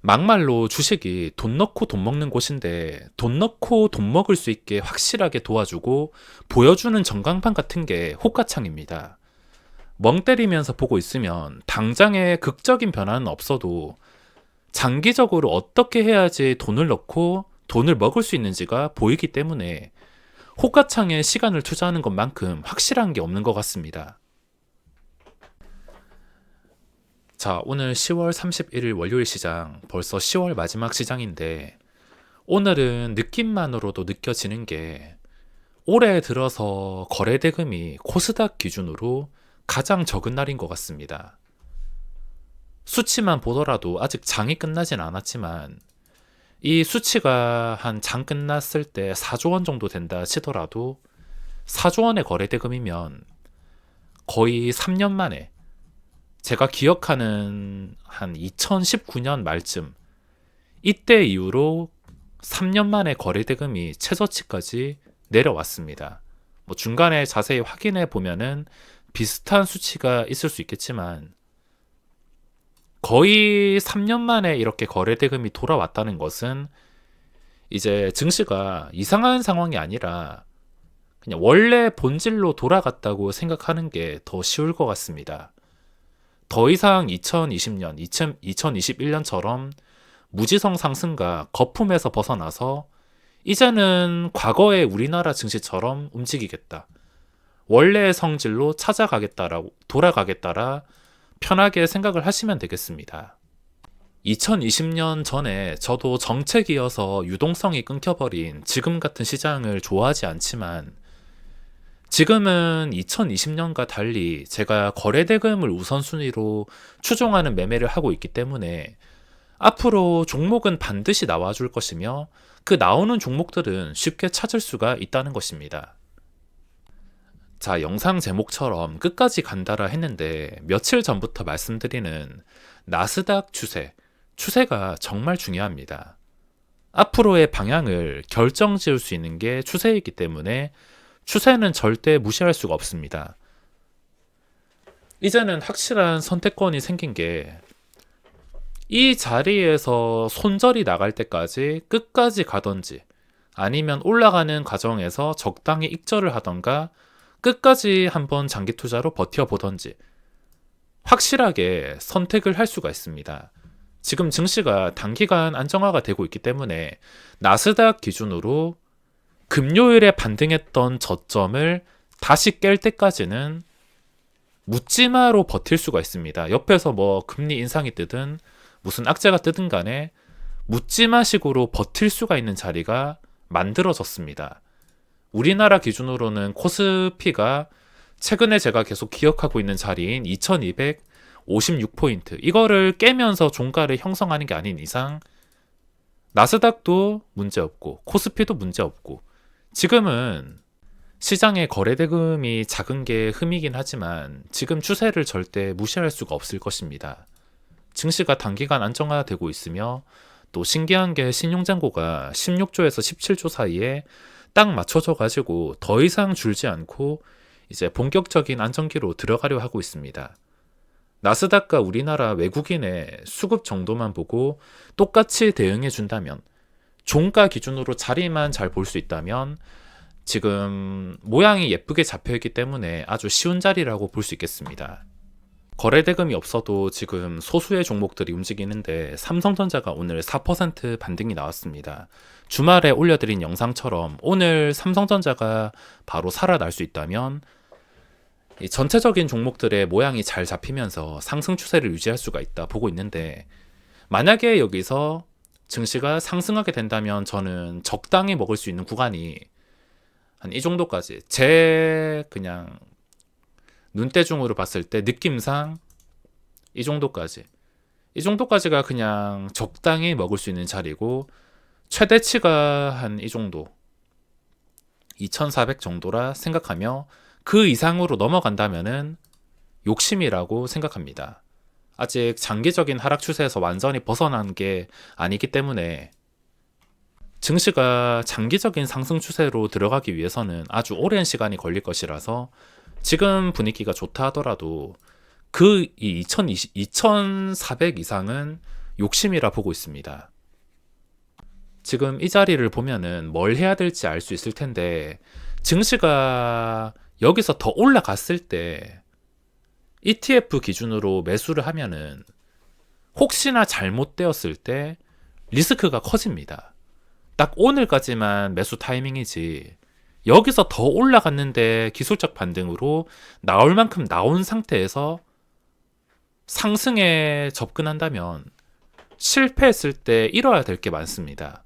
막말로 주식이 돈 넣고 돈 먹는 곳인데 돈 넣고 돈 먹을 수 있게 확실하게 도와주고 보여주는 전광판 같은 게 호가창입니다. 멍 때리면서 보고 있으면 당장의 극적인 변화는 없어도 장기적으로 어떻게 해야지 돈을 넣고 돈을 먹을 수 있는지가 보이기 때문에 호가창에 시간을 투자하는 것만큼 확실한 게 없는 것 같습니다. 자, 오늘 10월 31일 월요일 시장, 벌써 10월 마지막 시장인데, 오늘은 느낌만으로도 느껴지는 게, 올해 들어서 거래대금이 코스닥 기준으로 가장 적은 날인 것 같습니다. 수치만 보더라도 아직 장이 끝나진 않았지만, 이 수치가 한 장 끝났을 때 4조 원 정도 된다 치더라도, 4조 원의 거래대금이면 거의 3년 만에 제가 기억하는 한 2019년 말쯤 이때 이후로 3년 만에 거래 대금이 최저치까지 내려왔습니다. 뭐 중간에 자세히 확인해 보면은 비슷한 수치가 있을 수 있겠지만 거의 3년 만에 이렇게 거래 대금이 돌아왔다는 것은 이제 증시가 이상한 상황이 아니라 그냥 원래 본질로 돌아갔다고 생각하는 게 더 쉬울 것 같습니다. 더 이상 2020년, 2000, 2021년처럼 무지성 상승과 거품에서 벗어나서 이제는 과거의 우리나라 증시처럼 움직이겠다. 원래의 성질로 찾아가겠다라고 돌아가겠다라 편하게 생각을 하시면 되겠습니다. 2020년 전에 저도 정책이어서 유동성이 끊겨버린 지금 같은 시장을 좋아하지 않지만 지금은 2020년과 달리 제가 거래 대금을 우선순위로 추종하는 매매를 하고 있기 때문에 앞으로 종목은 반드시 나와줄 것이며 그 나오는 종목들은 쉽게 찾을 수가 있다는 것입니다. 자, 영상 제목처럼 끝까지 간다라 했는데 며칠 전부터 말씀드리는 나스닥 추세, 추세가 정말 중요합니다. 앞으로의 방향을 결정 지을 수 있는 게 추세이기 때문에 추세는 절대 무시할 수가 없습니다. 이제는 확실한 선택권이 생긴 게 이 자리에서 손절이 나갈 때까지 끝까지 가던지 아니면 올라가는 과정에서 적당히 익절을 하던가 끝까지 한번 장기 투자로 버텨보던지 확실하게 선택을 할 수가 있습니다. 지금 증시가 단기간 안정화가 되고 있기 때문에 나스닥 기준으로 금요일에 반등했던 저점을 다시 깰 때까지는 묻지마로 버틸 수가 있습니다. 옆에서 뭐 금리 인상이 뜨든 무슨 악재가 뜨든 간에 묻지마식으로 버틸 수가 있는 자리가 만들어졌습니다. 우리나라 기준으로는 코스피가 최근에 제가 계속 기억하고 있는 자리인 2256포인트 이거를 깨면서 종가를 형성하는 게 아닌 이상 나스닥도 문제없고 코스피도 문제없고 지금은 시장의 거래대금이 작은 게 흠이긴 하지만 지금 추세를 절대 무시할 수가 없을 것입니다. 증시가 단기간 안정화되고 있으며 또 신기한 게 신용잔고가 16조에서 17조 사이에 딱 맞춰져 가지고 더 이상 줄지 않고 이제 본격적인 안정기로 들어가려 하고 있습니다. 나스닥과 우리나라 외국인의 수급 정도만 보고 똑같이 대응해 준다면 종가 기준으로 자리만 잘 볼 수 있다면 지금 모양이 예쁘게 잡혀 있기 때문에 아주 쉬운 자리라고 볼 수 있겠습니다. 거래 대금이 없어도 지금 소수의 종목들이 움직이는데 삼성전자가 오늘 4% 반등이 나왔습니다. 주말에 올려드린 영상처럼 오늘 삼성전자가 바로 살아날 수 있다면 전체적인 종목들의 모양이 잘 잡히면서 상승 추세를 유지할 수가 있다 보고 있는데 만약에 여기서 증시가 상승하게 된다면 저는 적당히 먹을 수 있는 구간이 한 이 정도까지. 제 그냥 눈대중으로 봤을 때 느낌상 이 정도까지. 이 정도까지가 그냥 적당히 먹을 수 있는 자리고 최대치가 한 이 정도. 2400 정도라 생각하며 그 이상으로 넘어간다면은 욕심이라고 생각합니다. 아직 장기적인 하락 추세에서 완전히 벗어난 게 아니기 때문에 증시가 장기적인 상승 추세로 들어가기 위해서는 아주 오랜 시간이 걸릴 것이라서 지금 분위기가 좋다 하더라도 그 2020, 2400 이상은 욕심이라 보고 있습니다. 지금 이 자리를 보면은 뭘 해야 될지 알 수 있을 텐데 증시가 여기서 더 올라갔을 때 ETF 기준으로 매수를 하면은 혹시나 잘못되었을 때 리스크가 커집니다. 딱 오늘까지만 매수 타이밍이지 여기서 더 올라갔는데 기술적 반등으로 나올 만큼 나온 상태에서 상승에 접근한다면 실패했을 때 잃어야 될 게 많습니다.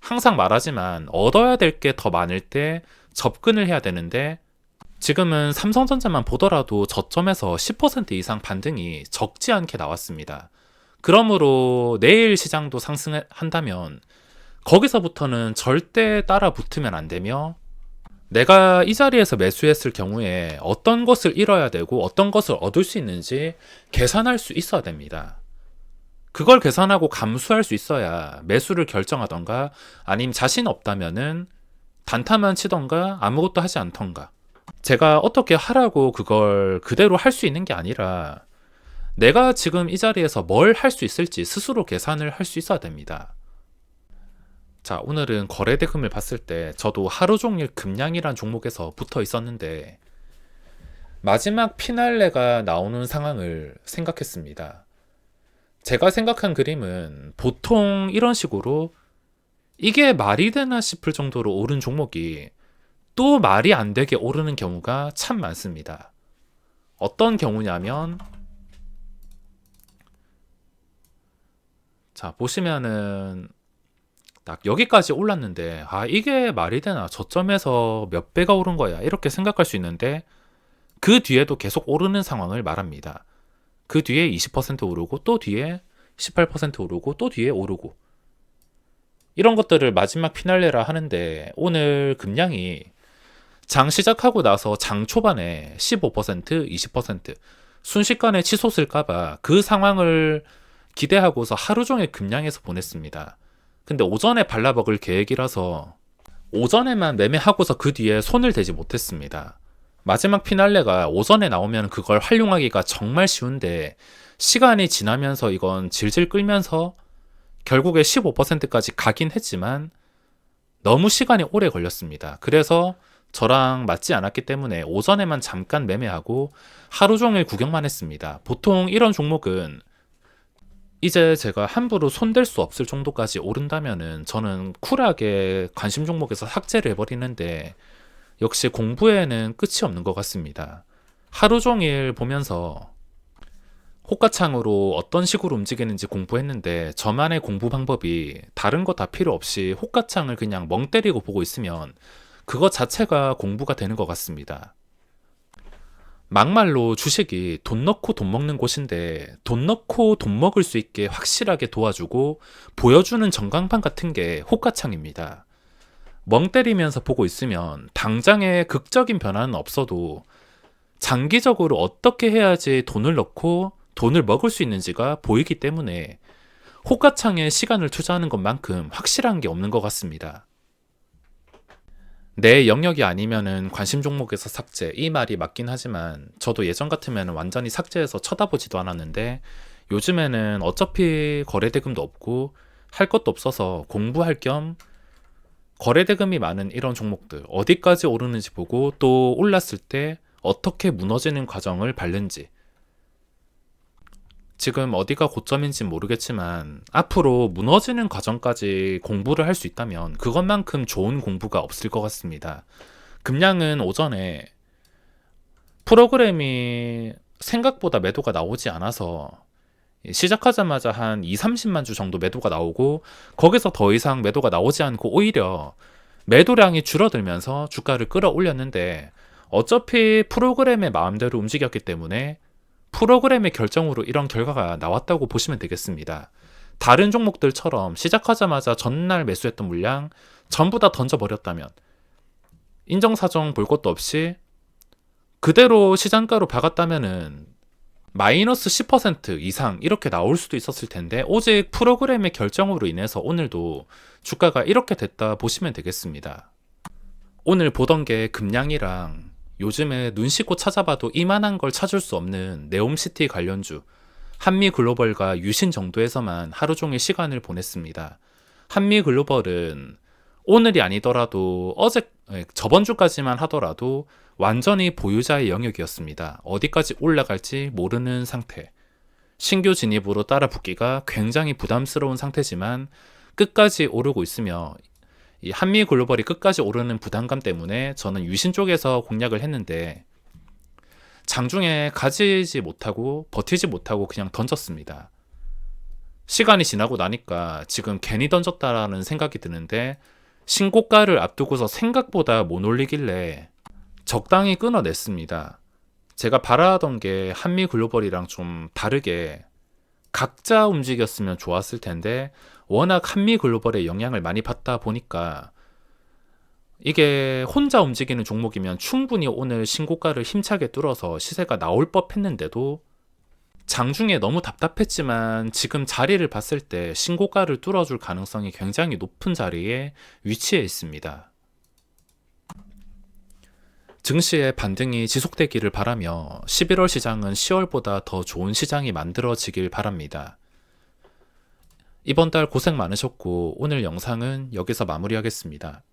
항상 말하지만 얻어야 될 게 더 많을 때 접근을 해야 되는데 지금은 삼성전자만 보더라도 저점에서 10% 이상 반등이 적지 않게 나왔습니다. 그러므로 내일 시장도 상승한다면 거기서부터는 절대 따라 붙으면 안 되며 내가 이 자리에서 매수했을 경우에 어떤 것을 잃어야 되고 어떤 것을 얻을 수 있는지 계산할 수 있어야 됩니다. 그걸 계산하고 감수할 수 있어야 매수를 결정하던가 아니면 자신 없다면은 단타만 치던가 아무것도 하지 않던가 제가 어떻게 하라고 그걸 그대로 할 수 있는 게 아니라 내가 지금 이 자리에서 뭘 할 수 있을지 스스로 계산을 할 수 있어야 됩니다. 자, 오늘은 거래 대금을 봤을 때 저도 하루 종일 금량이란 종목에서 붙어 있었는데 마지막 피날레가 나오는 상황을 생각했습니다. 제가 생각한 그림은 보통 이런 식으로 이게 말이 되나 싶을 정도로 오른 종목이 또 말이 안 되게 오르는 경우가 참 많습니다. 어떤 경우냐면 자, 보시면은 딱 여기까지 올랐는데 아 이게 말이 되나 저점에서 몇 배가 오른 거야 이렇게 생각할 수 있는데 그 뒤에도 계속 오르는 상황을 말합니다. 그 뒤에 20% 오르고 또 뒤에 18% 오르고 또 뒤에 오르고 이런 것들을 마지막 피날레라 하는데 오늘 금량이 장 시작하고 나서 장 초반에 15% 20% 순식간에 치솟을까봐 그 상황을 기대하고서 하루 종일 금량에서 보냈습니다. 근데 오전에 발라먹을 계획이라서 오전에만 매매하고서 그 뒤에 손을 대지 못했습니다. 마지막 피날레가 오전에 나오면 그걸 활용하기가 정말 쉬운데 시간이 지나면서 이건 질질 끌면서 결국에 15%까지 가긴 했지만 너무 시간이 오래 걸렸습니다. 그래서 저랑 맞지 않았기 때문에 오전에만 잠깐 매매하고 하루 종일 구경만 했습니다. 보통 이런 종목은 이제 제가 함부로 손댈 수 없을 정도까지 오른다면은 저는 쿨하게 관심 종목에서 삭제를 해버리는데 역시 공부에는 끝이 없는 것 같습니다. 하루 종일 보면서 호가창으로 어떤 식으로 움직이는지 공부했는데 저만의 공부 방법이 다른 거 다 필요 없이 호가창을 그냥 멍 때리고 보고 있으면 그것 자체가 공부가 되는 것 같습니다. 막말로 주식이 돈 넣고 돈 먹는 곳인데 돈 넣고 돈 먹을 수 있게 확실하게 도와주고 보여주는 전광판 같은 게 호가창입니다. 멍 때리면서 보고 있으면 당장의 극적인 변화는 없어도 장기적으로 어떻게 해야지 돈을 넣고 돈을 먹을 수 있는지가 보이기 때문에 호가창에 시간을 투자하는 것만큼 확실한 게 없는 것 같습니다. 내 영역이 아니면은 관심 종목에서 삭제. 이 말이 맞긴 하지만 저도 예전 같으면 완전히 삭제해서 쳐다보지도 않았는데 요즘에는 어차피 거래 대금도 없고 할 것도 없어서 공부할 겸 거래 대금이 많은 이런 종목들 어디까지 오르는지 보고 또 올랐을 때 어떻게 무너지는 과정을 밟는지 지금 어디가 고점인지 모르겠지만 앞으로 무너지는 과정까지 공부를 할 수 있다면 그것만큼 좋은 공부가 없을 것 같습니다. 금량은 오전에 프로그램이 생각보다 매도가 나오지 않아서 시작하자마자 한 2, 30만 주 정도 매도가 나오고 거기서 더 이상 매도가 나오지 않고 오히려 매도량이 줄어들면서 주가를 끌어올렸는데 어차피 프로그램의 마음대로 움직였기 때문에 프로그램의 결정으로 이런 결과가 나왔다고 보시면 되겠습니다. 다른 종목들처럼 시작하자마자 전날 매수했던 물량 전부 다 던져버렸다면 인정사정 볼 것도 없이 그대로 시장가로 박았다면은 마이너스 10% 이상 이렇게 나올 수도 있었을 텐데 오직 프로그램의 결정으로 인해서 오늘도 주가가 이렇게 됐다 보시면 되겠습니다. 오늘 보던 게 금량이랑 요즘에 눈 씻고 찾아봐도 이만한 걸 찾을 수 없는 네옴시티 관련주 한미 글로벌과 유신 정도에서만 하루 종일 시간을 보냈습니다. 한미 글로벌은 오늘이 아니더라도 어제 예, 저번 주까지만 하더라도 완전히 보유자의 영역이었습니다. 어디까지 올라갈지 모르는 상태. 신규 진입으로 따라 붙기가 굉장히 부담스러운 상태지만 끝까지 오르고 있으며 이 한미 글로벌이 끝까지 오르는 부담감 때문에 저는 유신 쪽에서 공략을 했는데 장중에 가지지 못하고 버티지 못하고 그냥 던졌습니다. 시간이 지나고 나니까 지금 괜히 던졌다라는 생각이 드는데 신고가를 앞두고서 생각보다 못 올리길래 적당히 끊어냈습니다. 제가 바라던 게 한미 글로벌이랑 좀 다르게 각자 움직였으면 좋았을 텐데 워낙 한미 글로벌의 영향을 많이 받다 보니까 이게 혼자 움직이는 종목이면 충분히 오늘 신고가를 힘차게 뚫어서 시세가 나올 법 했는데도 장중에 너무 답답했지만 지금 자리를 봤을 때 신고가를 뚫어줄 가능성이 굉장히 높은 자리에 위치해 있습니다. 증시의 반등이 지속되기를 바라며 11월 시장은 10월보다 더 좋은 시장이 만들어지길 바랍니다. 이번 달 고생 많으셨고 오늘 영상은 여기서 마무리하겠습니다.